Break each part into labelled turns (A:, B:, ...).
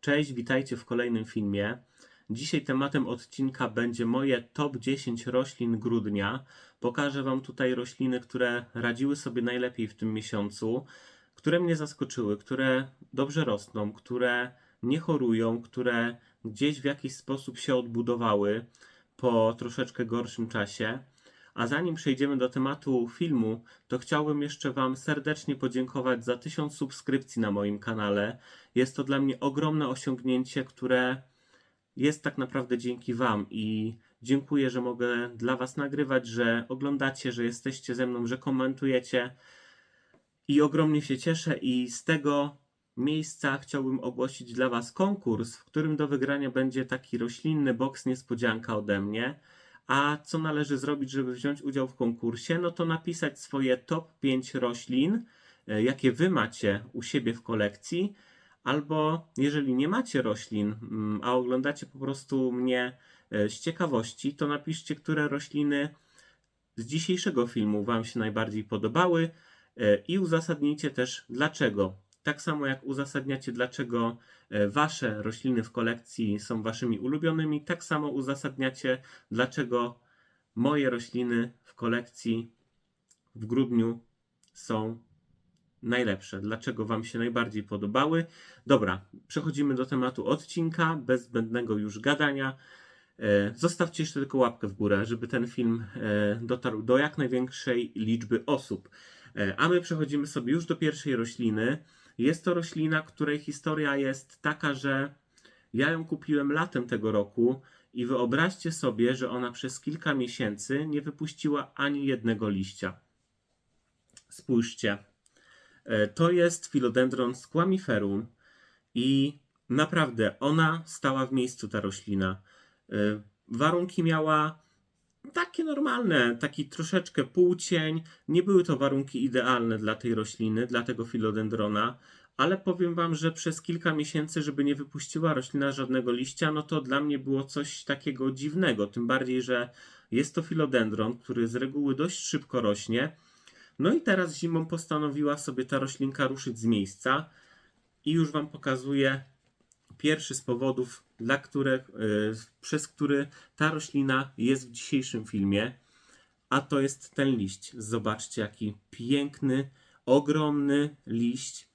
A: Cześć, witajcie w kolejnym filmie. Dzisiaj tematem odcinka będzie moje top 10 roślin grudnia. Pokażę Wam tutaj rośliny, które radziły sobie najlepiej w tym miesiącu, które mnie zaskoczyły, które dobrze rosną, które nie chorują, które gdzieś w jakiś sposób się odbudowały po troszeczkę gorszym czasie. A zanim przejdziemy do tematu filmu, to chciałbym jeszcze Wam serdecznie podziękować za 1000 subskrypcji na moim kanale. Jest to dla mnie ogromne osiągnięcie, które jest tak naprawdę dzięki Wam i dziękuję, że mogę dla Was nagrywać, że oglądacie, że jesteście ze mną, że komentujecie i ogromnie się cieszę i z tego miejsca chciałbym ogłosić dla Was konkurs, w którym do wygrania będzie taki roślinny boks niespodzianka ode mnie. A co należy zrobić, żeby wziąć udział w konkursie? No to napisać swoje top 5 roślin, e, jakie Wy macie u siebie w kolekcji, albo jeżeli nie macie roślin, mm, a oglądacie po prostu mnie e, z ciekawości, to napiszcie, które rośliny z dzisiejszego filmu Wam się najbardziej podobały e, i uzasadnijcie też dlaczego. Tak samo jak uzasadniacie, dlaczego e, Wasze rośliny w kolekcji są Waszymi ulubionymi, tak samo uzasadniacie, dlaczego moje rośliny w kolekcji w grudniu są najlepsze, dlaczego Wam się najbardziej podobały. Dobra, przechodzimy do tematu odcinka, bez zbędnego już gadania. E, Zostawcie jeszcze tylko łapkę w górę, żeby ten film e, dotarł do jak największej liczby osób. E, A my przechodzimy sobie już do pierwszej rośliny. Jest to roślina, której historia jest taka, że ja ją kupiłem latem tego roku i wyobraźcie sobie, że ona przez kilka miesięcy nie wypuściła ani jednego liścia. Spójrzcie. E, To jest Philodendron squamiferum i naprawdę ona stała w miejscu, ta roślina. E, Warunki miała takie normalne, taki troszeczkę półcień. Nie były to warunki idealne dla tej rośliny, dla tego filodendrona, ale powiem Wam, że przez kilka miesięcy, żeby nie wypuściła roślina żadnego liścia, no to dla mnie było coś takiego dziwnego. Tym bardziej, że jest to filodendron, który z reguły dość szybko rośnie. No i teraz zimą postanowiła sobie ta roślinka ruszyć z miejsca i już Wam pokazuję pierwszy z powodów, dla których, y, przez który ta roślina jest w dzisiejszym filmie, a to jest ten liść. Zobaczcie, jaki piękny, ogromny liść,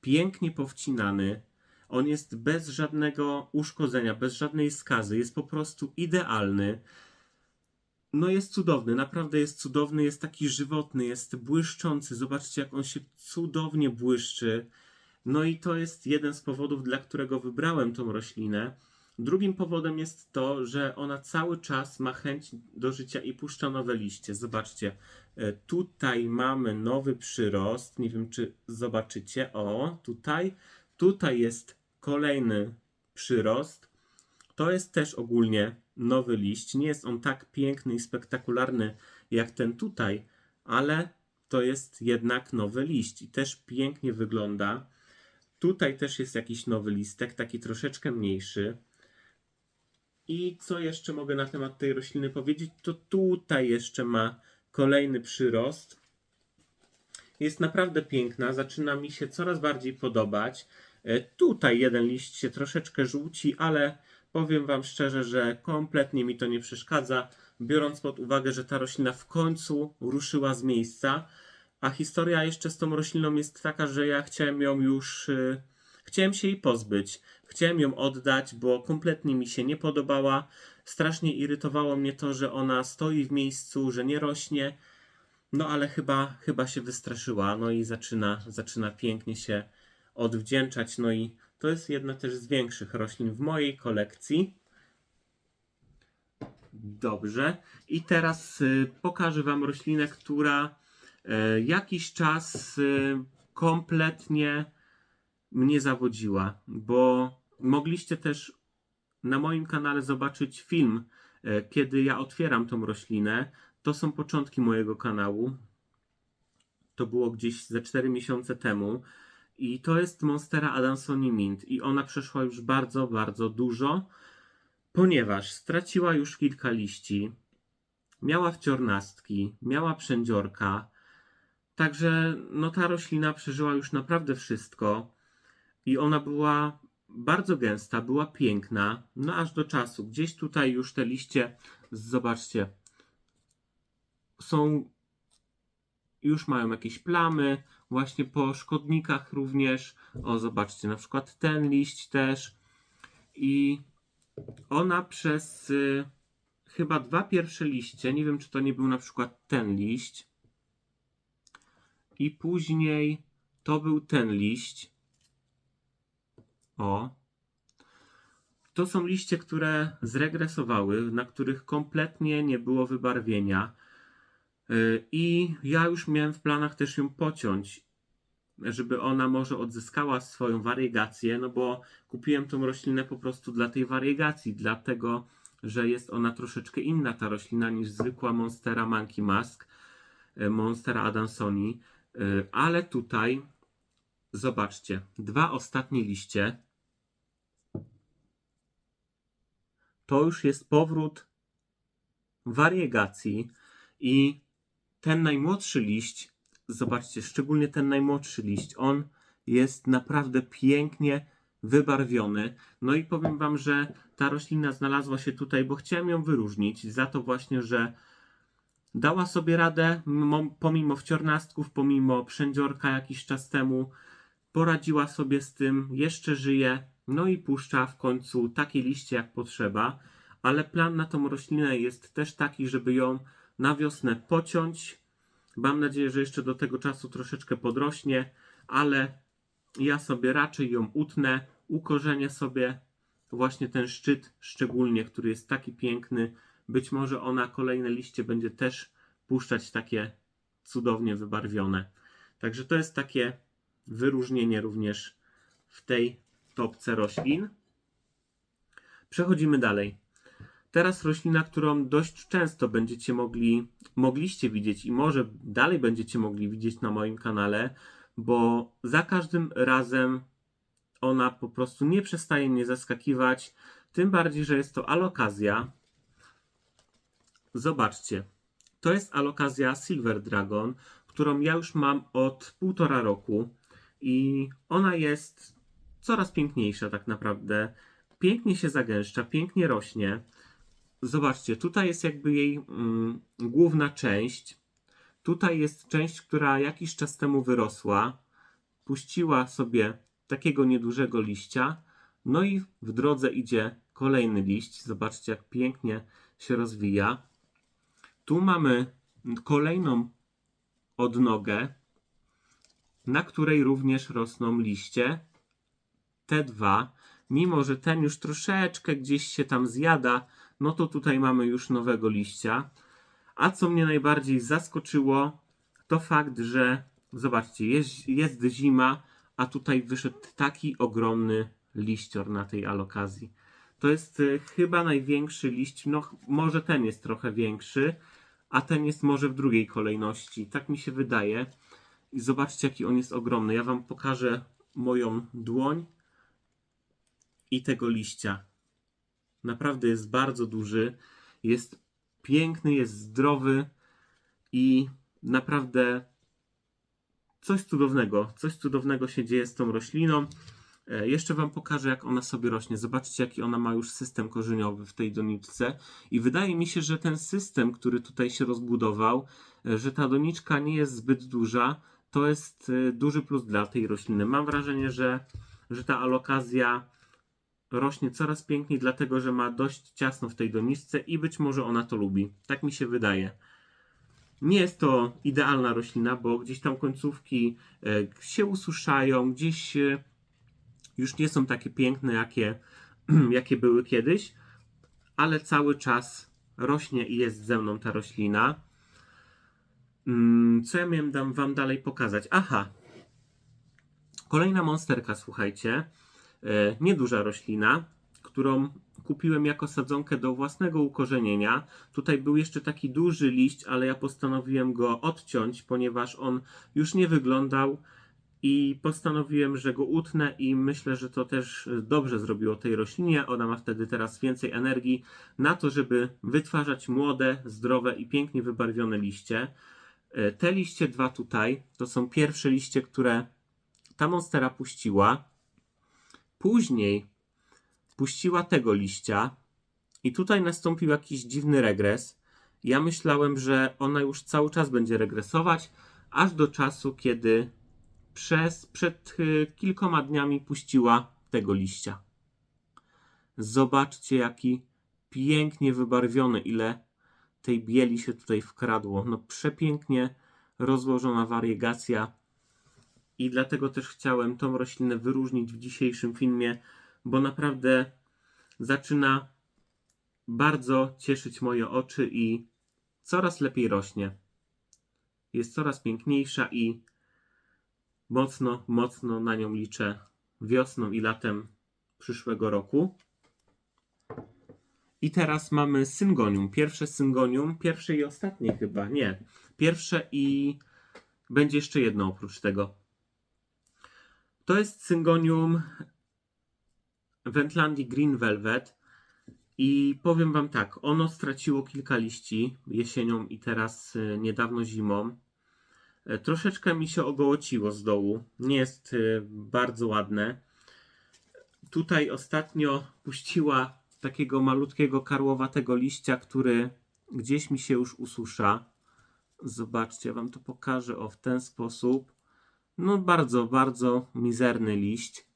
A: pięknie powcinany. On jest bez żadnego uszkodzenia, bez żadnej skazy, jest po prostu idealny. No jest cudowny, naprawdę jest cudowny, jest taki żywotny, jest błyszczący. Zobaczcie, jak on się cudownie błyszczy. No i to jest jeden z powodów, dla którego wybrałem tą roślinę. Drugim powodem jest to, że ona cały czas ma chęć do życia i puszcza nowe liście. Zobaczcie, e, tutaj mamy nowy przyrost. Nie wiem, czy zobaczycie. O, tutaj. Tutaj jest kolejny przyrost. To jest też ogólnie nowy liść. Nie jest on tak piękny i spektakularny jak ten tutaj, ale to jest jednak nowy liść i też pięknie wygląda. Tutaj też jest jakiś nowy listek, taki troszeczkę mniejszy. I co jeszcze mogę na temat tej rośliny powiedzieć? To tutaj jeszcze ma kolejny przyrost. Jest naprawdę piękna, zaczyna mi się coraz bardziej podobać. E, Tutaj jeden liść się troszeczkę żółci, ale powiem Wam szczerze, że kompletnie mi to nie przeszkadza, biorąc pod uwagę, że ta roślina w końcu ruszyła z miejsca. A historia jeszcze z tą rośliną jest taka, że ja chciałem ją już. y, Chciałem się jej pozbyć. Chciałem ją oddać, bo kompletnie mi się nie podobała. Strasznie irytowało mnie to, że ona stoi w miejscu, że nie rośnie. No ale chyba, chyba się wystraszyła. No i zaczyna, zaczyna pięknie się odwdzięczać. No i to jest jedna też z większych roślin w mojej kolekcji. Dobrze. I teraz y, pokażę Wam roślinę, która y, jakiś czas y, kompletnie mnie zawodziła, bo mogliście też na moim kanale zobaczyć film, e, kiedy ja otwieram tą roślinę. To są początki mojego kanału. To było gdzieś ze 4 miesiące temu. I to jest Monstera Adansoni Mint. I ona przeszła już bardzo, bardzo dużo, ponieważ straciła już kilka liści. Miała wciornastki, miała przędziorka. Także no, ta roślina przeżyła już naprawdę wszystko. I ona była bardzo gęsta, była piękna, no aż do czasu. Gdzieś tutaj już te liście, zobaczcie, są, już mają jakieś plamy, właśnie po szkodnikach również. O, zobaczcie, na przykład ten liść też. I ona przez y, chyba dwa pierwsze liście, nie wiem czy to nie był na przykład ten liść, i później to był ten liść. O. To są liście, które zregresowały, na których kompletnie nie było wybarwienia. Yy, I ja już miałem w planach też ją pociąć, żeby ona może odzyskała swoją wariegację, no bo kupiłem tą roślinę po prostu dla tej wariegacji, dlatego że jest ona troszeczkę inna ta roślina niż zwykła Monstera Monkey Mask, yy, Monstera Adansoni. Yy, Ale tutaj zobaczcie, dwa ostatnie liście to już jest powrót wariegacji i ten najmłodszy liść, zobaczcie, szczególnie ten najmłodszy liść, on jest naprawdę pięknie wybarwiony. No i powiem Wam, że ta roślina znalazła się tutaj, bo chciałem ją wyróżnić za to właśnie, że dała sobie radę mimo- pomimo wciornastków, pomimo przędziorka jakiś czas temu, poradziła sobie z tym, jeszcze żyje, no i puszcza w końcu takie liście jak potrzeba, ale plan na tą roślinę jest też taki, żeby ją na wiosnę pociąć. Mam nadzieję, że jeszcze do tego czasu troszeczkę podrośnie, ale ja sobie raczej ją utnę, ukorzenię sobie właśnie ten szczyt szczególnie, który jest taki piękny. Być może ona kolejne liście będzie też puszczać takie cudownie wybarwione. Także to jest takie wyróżnienie również w tej topce roślin. Przechodzimy dalej. Teraz roślina, którą dość często będziecie mogli, mogliście widzieć i może dalej będziecie mogli widzieć na moim kanale, bo za każdym razem ona po prostu nie przestaje mnie zaskakiwać. Tym bardziej, że jest to alokazja. Zobaczcie, to jest alokazja Silver Dragon, którą ja już mam od półtora roku i ona jest coraz piękniejsza tak naprawdę. Pięknie się zagęszcza, pięknie rośnie. Zobaczcie, tutaj jest jakby jej mm, główna część. Tutaj jest część, która jakiś czas temu wyrosła. Puściła sobie takiego niedużego liścia. No i w drodze idzie kolejny liść. Zobaczcie, jak pięknie się rozwija. Tu mamy kolejną odnogę, na której również rosną liście. Te dwa, mimo że ten już troszeczkę gdzieś się tam zjada, no to tutaj mamy już nowego liścia. A co mnie najbardziej zaskoczyło, to fakt, że zobaczcie, jest, jest zima, a tutaj wyszedł taki ogromny liścior na tej alokazji. To jest y, chyba największy liść, no może ten jest trochę większy, a ten jest może w drugiej kolejności. Tak mi się wydaje. I zobaczcie, jaki on jest ogromny. Ja wam pokażę moją dłoń i tego liścia. Naprawdę jest bardzo duży, jest piękny, jest zdrowy i naprawdę coś cudownego, coś cudownego się dzieje z tą rośliną. E, Jeszcze Wam pokażę, jak ona sobie rośnie. Zobaczcie, jaki ona ma już system korzeniowy w tej doniczce. I wydaje mi się, że ten system, który tutaj się rozbudował, e, że ta doniczka nie jest zbyt duża, to jest e, duży plus dla tej rośliny. Mam wrażenie, że, że ta alokazja rośnie coraz piękniej, dlatego że ma dość ciasno w tej doniczce i być może ona to lubi. Tak mi się wydaje. Nie jest to idealna roślina, bo gdzieś tam końcówki e, się ususzają, gdzieś e, już nie są takie piękne, jakie, jakie były kiedyś, ale cały czas rośnie i jest ze mną ta roślina. Mm, Co ja miałem wam dalej pokazać? Aha, kolejna monsterka, słuchajcie. E, Nieduża roślina, którą kupiłem jako sadzonkę do własnego ukorzenienia. Tutaj był jeszcze taki duży liść, ale ja postanowiłem go odciąć, ponieważ on już nie wyglądał i postanowiłem, że go utnę i myślę, że to też dobrze zrobiło tej roślinie. Ona ma wtedy teraz więcej energii na to, żeby wytwarzać młode, zdrowe i pięknie wybarwione liście. E, Te liście dwa tutaj to są pierwsze liście, które ta monstera puściła. Później puściła tego liścia i tutaj nastąpił jakiś dziwny regres. Ja myślałem, że ona już cały czas będzie regresować, aż do czasu, kiedy przez, przed y, kilkoma dniami puściła tego liścia. Zobaczcie, jaki pięknie wybarwiony, ile tej bieli się tutaj wkradło. No przepięknie rozłożona wariegacja i dlatego też chciałem tą roślinę wyróżnić w dzisiejszym filmie, bo naprawdę zaczyna bardzo cieszyć moje oczy i coraz lepiej rośnie. Jest coraz piękniejsza i mocno, mocno na nią liczę wiosną i latem przyszłego roku. I teraz mamy syngonium. Pierwsze syngonium, pierwsze i ostatnie chyba, nie. Pierwsze i będzie jeszcze jedno oprócz tego. To jest syngonium Wentlandii Green Velvet. I powiem Wam tak, ono straciło kilka liści jesienią i teraz y, niedawno zimą. E, Troszeczkę mi się ogołociło z dołu. Nie jest y, bardzo ładne. Tutaj ostatnio puściła takiego malutkiego karłowatego liścia, który gdzieś mi się już ususza. Zobaczcie, Wam to pokażę o w ten sposób. No bardzo, bardzo mizerny liść.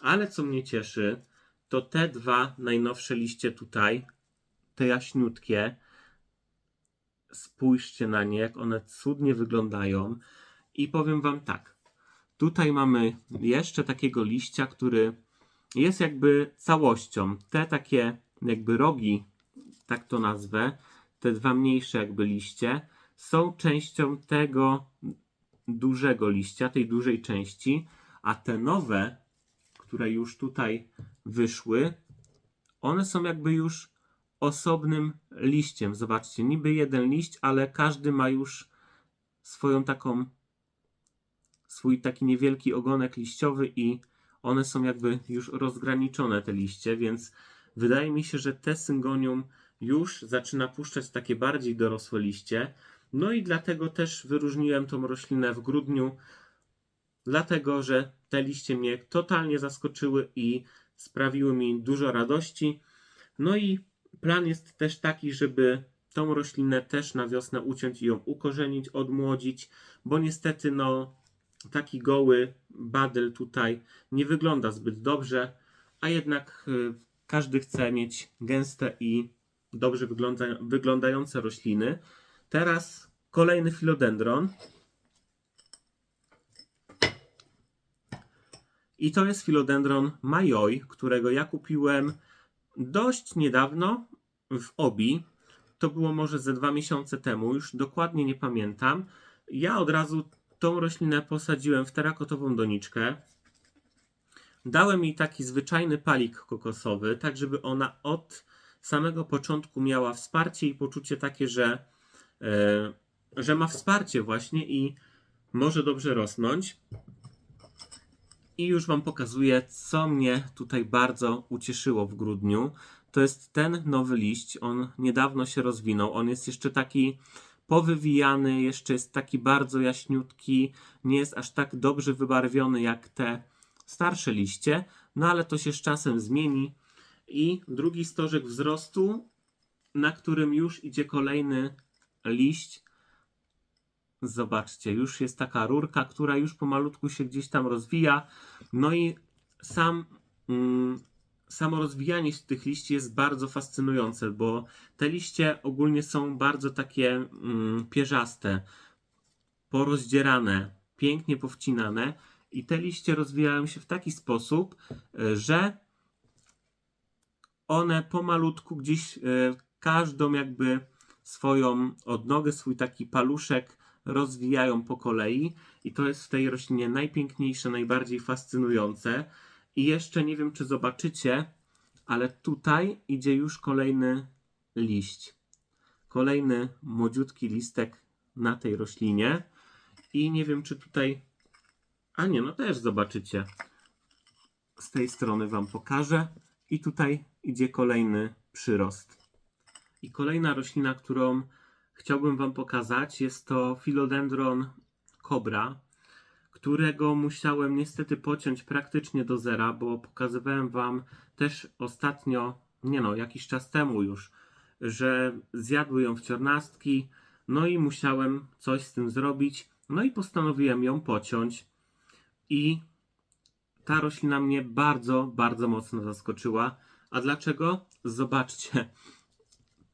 A: Ale co mnie cieszy, to te dwa najnowsze liście tutaj, te jaśniutkie. Spójrzcie na nie, jak one cudnie wyglądają. I powiem Wam tak. Tutaj mamy jeszcze takiego liścia, który jest jakby całością. Te takie jakby rogi, tak to nazwę, te dwa mniejsze jakby liście, są częścią tego dużego liścia, tej dużej części, a te nowe, które już tutaj wyszły, one są jakby już osobnym liściem. Zobaczcie, niby jeden liść, ale każdy ma już swoją taką, swój taki niewielki ogonek liściowy i one są jakby już rozgraniczone, te liście, więc wydaje mi się, że te syngonium już zaczyna puszczać takie bardziej dorosłe liście. No i dlatego też wyróżniłem tą roślinę w grudniu, dlatego że te liście mnie totalnie zaskoczyły i sprawiły mi dużo radości. No i plan jest też taki, żeby tą roślinę też na wiosnę uciąć i ją ukorzenić, odmłodzić, bo niestety no taki goły badyl tutaj nie wygląda zbyt dobrze, a jednak y, każdy chce mieć gęste i dobrze wygląda, wyglądające rośliny. Teraz kolejny filodendron. I to jest filodendron Majoj, którego ja kupiłem dość niedawno w Obi. To było może ze dwa miesiące temu, już dokładnie nie pamiętam. Ja od razu tą roślinę posadziłem w terakotową doniczkę. Dałem jej taki zwyczajny palik kokosowy, tak żeby ona od samego początku miała wsparcie i poczucie takie, że, że ma wsparcie właśnie i może dobrze rosnąć. I już Wam pokazuję, co mnie tutaj bardzo ucieszyło w grudniu. To jest ten nowy liść. On niedawno się rozwinął. On jest jeszcze taki powywijany, jeszcze jest taki bardzo jaśniutki. Nie jest aż tak dobrze wybarwiony jak te starsze liście, no ale to się z czasem zmieni. I drugi stożek wzrostu, na którym już idzie kolejny liść. Zobaczcie, już jest taka rurka, która już pomalutku się gdzieś tam rozwija. No i sam, mm, samo rozwijanie się tych liści jest bardzo fascynujące, bo te liście ogólnie są bardzo takie mm, pierzaste, porozdzierane, pięknie powcinane. I te liście rozwijają się w taki sposób, e, że one pomalutku gdzieś e, każdą jakby swoją odnogę, swój taki paluszek rozwijają po kolei i to jest w tej roślinie najpiękniejsze, najbardziej fascynujące. I jeszcze nie wiem, czy zobaczycie, ale tutaj idzie już kolejny liść. Kolejny młodziutki listek na tej roślinie. I nie wiem, czy tutaj. A nie, no też zobaczycie. Z tej strony Wam pokażę. I tutaj idzie kolejny przyrost. I kolejna roślina, którą chciałbym Wam pokazać, jest to Philodendron Cobra, którego musiałem niestety pociąć praktycznie do zera, bo pokazywałem Wam też ostatnio, nie no, jakiś czas temu już, że zjadły ją wciornastki, no i musiałem coś z tym zrobić, no i postanowiłem ją pociąć i ta roślina mnie bardzo, bardzo mocno zaskoczyła. A dlaczego? Zobaczcie.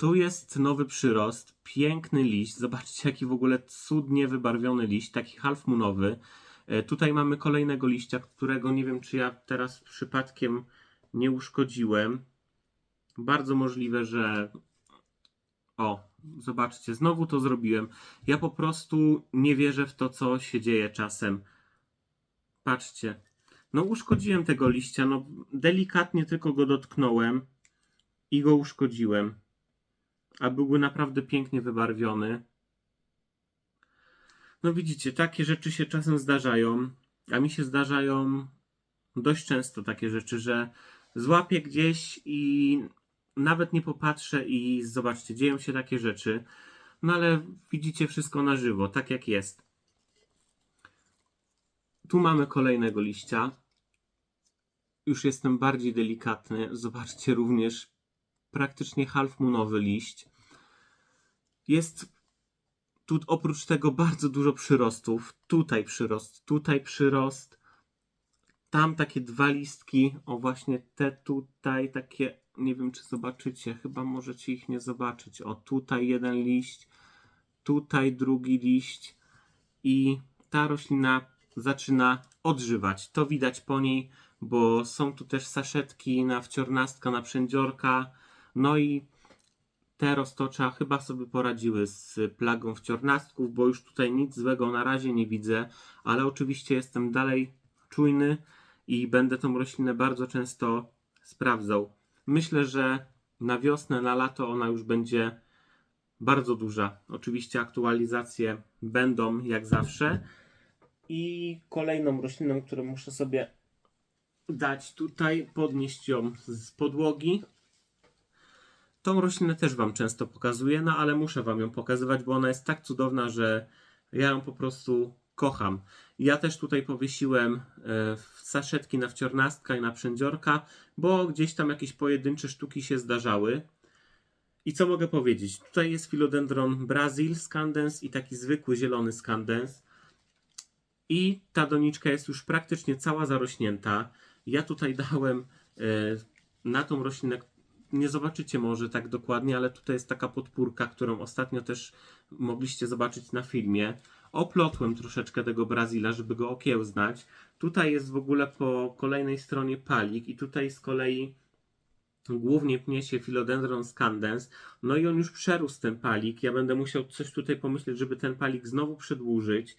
A: Tu jest nowy przyrost, piękny liść. Zobaczcie, jaki w ogóle cudnie wybarwiony liść, taki half moonowy. E, Tutaj mamy kolejnego liścia, którego nie wiem, czy ja teraz przypadkiem nie uszkodziłem. Bardzo możliwe, że. O, zobaczcie, znowu to zrobiłem. Ja po prostu nie wierzę w to, co się dzieje czasem. Patrzcie. No, uszkodziłem tego liścia. No, delikatnie tylko go dotknąłem i go uszkodziłem. A byłby naprawdę pięknie wybarwiony. No widzicie, takie rzeczy się czasem zdarzają, a mi się zdarzają dość często takie rzeczy, że złapię gdzieś i nawet nie popatrzę i zobaczcie, dzieją się takie rzeczy. No ale widzicie wszystko na żywo, tak jak jest. Tu mamy kolejnego liścia. Już jestem bardziej delikatny. Zobaczcie również praktycznie half moonowy liść. Jest tu oprócz tego bardzo dużo przyrostów. Tutaj przyrost, tutaj przyrost. Tam takie dwa listki. O właśnie te tutaj takie, nie wiem czy zobaczycie, chyba możecie ich nie zobaczyć. O tutaj jeden liść, tutaj drugi liść i ta roślina zaczyna odżywać. To widać po niej, bo są tu też saszetki na wciornastka, na przędziorka. No i te roztocza chyba sobie poradziły z plagą wciornastków, bo już tutaj nic złego na razie nie widzę, ale oczywiście jestem dalej czujny i będę tą roślinę bardzo często sprawdzał. Myślę, że na wiosnę, na lato ona już będzie bardzo duża. Oczywiście aktualizacje będą jak zawsze. I kolejną rośliną, którą muszę sobie dać tutaj, podnieść ją z podłogi. Tą roślinę też Wam często pokazuję, no ale muszę Wam ją pokazywać, bo ona jest tak cudowna, że ja ją po prostu kocham. Ja też tutaj powiesiłem e, saszetki na wciornastka i na przędziorka, bo gdzieś tam jakieś pojedyncze sztuki się zdarzały. I co mogę powiedzieć? Tutaj jest Philodendron Brazil Scandens i taki zwykły zielony Scandens. I ta doniczka jest już praktycznie cała zarośnięta. Ja tutaj dałem e, na tą roślinę, nie zobaczycie może tak dokładnie, ale tutaj jest taka podpórka, którą ostatnio też mogliście zobaczyć na filmie. Oplotłem troszeczkę tego Brazila, żeby go okiełznać. Tutaj jest w ogóle po kolejnej stronie palik i tutaj z kolei głównie pnie się Philodendron scandens. No i on już przerósł ten palik. Ja będę musiał coś tutaj pomyśleć, żeby ten palik znowu przedłużyć.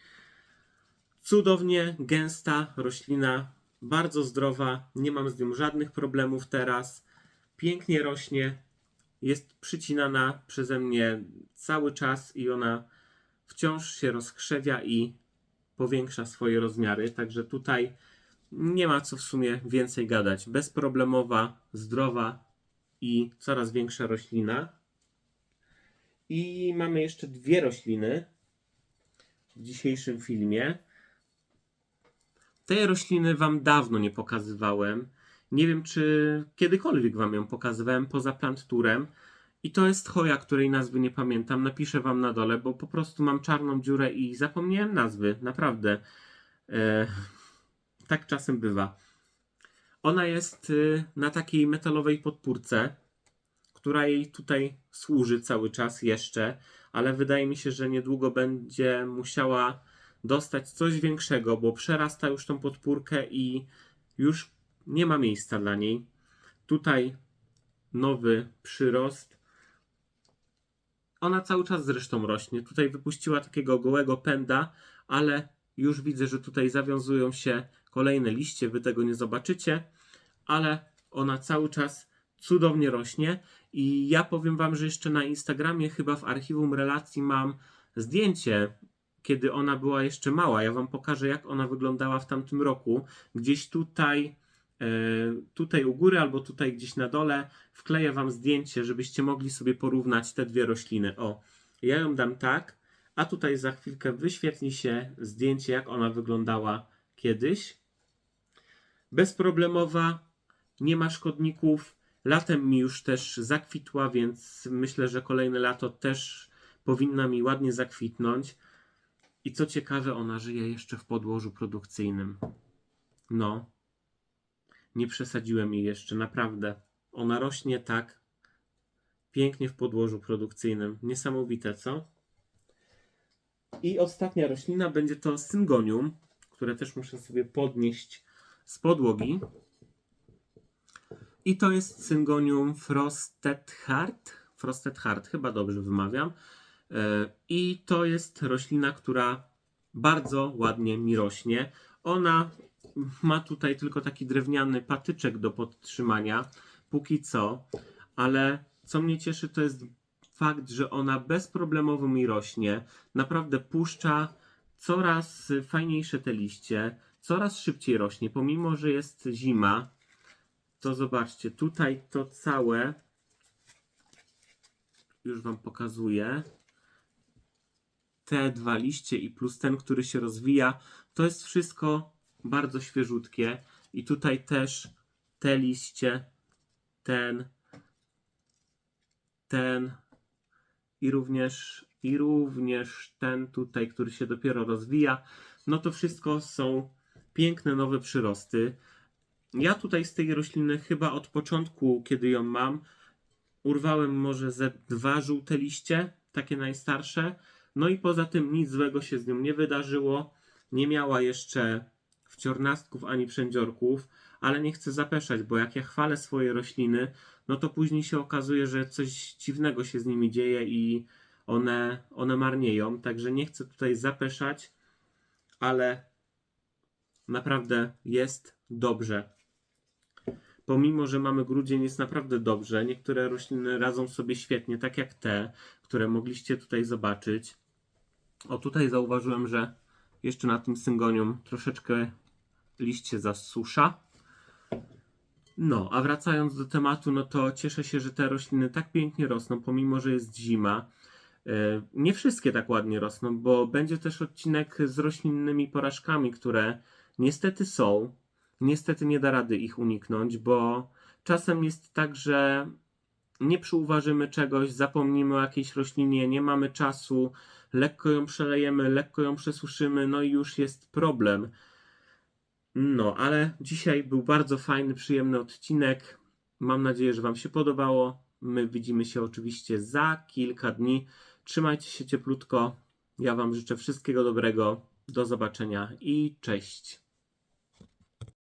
A: Cudownie gęsta roślina, bardzo zdrowa, nie mam z nią żadnych problemów teraz. Pięknie rośnie, jest przycinana przeze mnie cały czas i ona wciąż się rozkrzewia i powiększa swoje rozmiary. Także tutaj nie ma co w sumie więcej gadać. Bezproblemowa, zdrowa i coraz większa roślina. I mamy jeszcze dwie rośliny w dzisiejszym filmie. Tej rośliny Wam dawno nie pokazywałem. Nie wiem, czy kiedykolwiek Wam ją pokazywałem poza planturem. I to jest choja, której nazwy nie pamiętam. Napiszę Wam na dole, bo po prostu mam czarną dziurę i zapomniałem nazwy. Naprawdę. E, tak czasem bywa. Ona jest y, na takiej metalowej podpórce, która jej tutaj służy cały czas jeszcze, ale wydaje mi się, że niedługo będzie musiała dostać coś większego, bo przerasta już tą podpórkę i już nie ma miejsca dla niej. Tutaj nowy przyrost. Ona cały czas zresztą rośnie. Tutaj wypuściła takiego gołego pęda, ale już widzę, że tutaj zawiązują się kolejne liście. Wy tego nie zobaczycie, ale ona cały czas cudownie rośnie. I ja powiem Wam, że jeszcze na Instagramie, chyba w archiwum relacji, mam zdjęcie, kiedy ona była jeszcze mała. Ja Wam pokażę, jak ona wyglądała w tamtym roku. Gdzieś tutaj, tutaj u góry, albo tutaj gdzieś na dole, wkleję Wam zdjęcie, żebyście mogli sobie porównać te dwie rośliny. O, ja ją dam tak, A tutaj za chwilkę wyświetli się zdjęcie, jak ona wyglądała kiedyś. Bezproblemowa, nie ma szkodników. Latem mi już też zakwitła, więc myślę, że kolejne lato też powinna mi ładnie zakwitnąć. I co ciekawe, ona żyje jeszcze w podłożu produkcyjnym. No, nie przesadziłem jej jeszcze, naprawdę. Ona rośnie tak pięknie w podłożu produkcyjnym. Niesamowite, co? I ostatnia roślina będzie to syngonium, które też muszę sobie podnieść z podłogi. I to jest syngonium Frosted Heart. Frosted Heart, chyba dobrze wymawiam. E, I to jest roślina, która bardzo ładnie mi rośnie. Ona ma tutaj tylko taki drewniany patyczek do podtrzymania, póki co, ale co mnie cieszy, to jest fakt, że ona bezproblemowo mi rośnie. Naprawdę puszcza coraz fajniejsze te liście, coraz szybciej rośnie, pomimo że jest zima. To zobaczcie, tutaj to całe już Wam pokazuję. Te dwa liście i plus ten, który się rozwija, to jest wszystko bardzo świeżutkie. I tutaj też te liście, ten, ten i również, i również ten tutaj, który się dopiero rozwija. No to wszystko są piękne nowe przyrosty. Ja tutaj z tej rośliny chyba od początku, kiedy ją mam, urwałem może ze dwa żółte liście, takie najstarsze. No i poza tym nic złego się z nią nie wydarzyło. Nie miała jeszcze wciornastków ani przędziorków, ale nie chcę zapeszać, bo jak ja chwalę swoje rośliny, no to później się okazuje, że coś dziwnego się z nimi dzieje i one, one marnieją. Także nie chcę tutaj zapeszać, ale naprawdę jest dobrze. Pomimo, że mamy grudzień, jest naprawdę dobrze. Niektóre rośliny radzą sobie świetnie, tak jak te, które mogliście tutaj zobaczyć. O, tutaj zauważyłem, że jeszcze na tym syngonium troszeczkę liście zasusza. No, a wracając do tematu, no to cieszę się, że te rośliny tak pięknie rosną, pomimo, że jest zima. E, Nie wszystkie tak ładnie rosną, bo będzie też odcinek z roślinnymi porażkami, które niestety są. Niestety nie da rady ich uniknąć, bo czasem jest tak, że nie przyuważymy czegoś, zapomnimy o jakiejś roślinie, nie mamy czasu, lekko ją przelejemy, lekko ją przesuszymy, no i już jest problem. No, ale dzisiaj był bardzo fajny, przyjemny odcinek. Mam nadzieję, że Wam się podobało. My widzimy się oczywiście za kilka dni. Trzymajcie się cieplutko. Ja Wam życzę wszystkiego dobrego. Do zobaczenia i cześć.